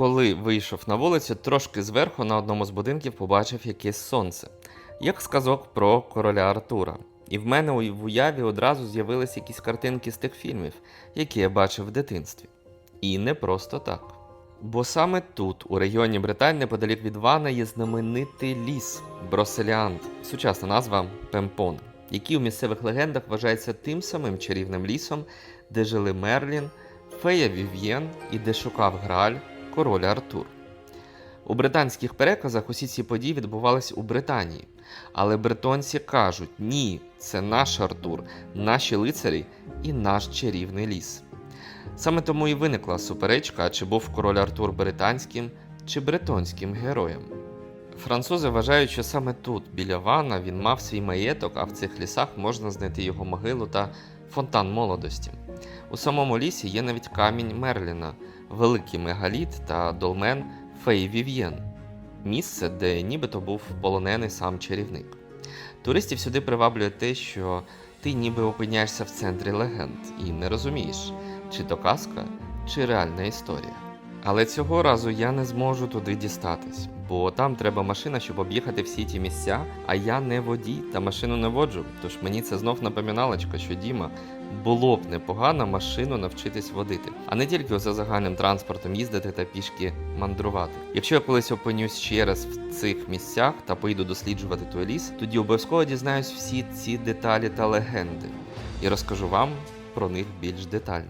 Коли вийшов на вулицю, трошки зверху на одному з будинків побачив якесь сонце, як сказок про короля Артура. І в мене в уяві одразу з'явилися якісь картинки з тих фільмів, які я бачив в дитинстві. І не просто так. Бо саме тут, у регіоні Британь, неподалік від Вана, є знаменитий ліс Броселіант, сучасна назва Пемпон, який у місцевих легендах вважається тим самим чарівним лісом, де жили Мерлін, Фея Вів'єн і де шукав Грааль король Артур. У британських переказах усі ці події відбувались у Британії. Але бретонці кажуть: ні, це наш Артур, наші лицарі і наш чарівний ліс. Саме тому і виникла суперечка, чи був король Артур британським чи бретонським героєм. Французи вважають, що саме тут, біля Вана, він мав свій маєток, а в цих лісах можна знайти його могилу та фонтан молодості. У самому лісі є навіть камінь Мерліна, великий мегаліт та долмен Фей Вів'єн, місце, де нібито був полонений сам чарівник. Туристів сюди приваблює те, що ти ніби опиняєшся в центрі легенд і не розумієш, чи то казка, чи реальна історія. Але цього разу я не зможу туди дістатись, бо там треба машина, щоб об'їхати всі ті місця, а я не водій та машину не воджу. Тож мені це знов напоминалочка, що Діма було б непогано машину навчитись водити, а не тільки за загальним транспортом їздити та пішки мандрувати. Якщо я колись опинюсь ще раз в цих місцях та поїду досліджувати той ліс, тоді обов'язково дізнаюсь всі ці деталі та легенди і розкажу вам про них більш детально.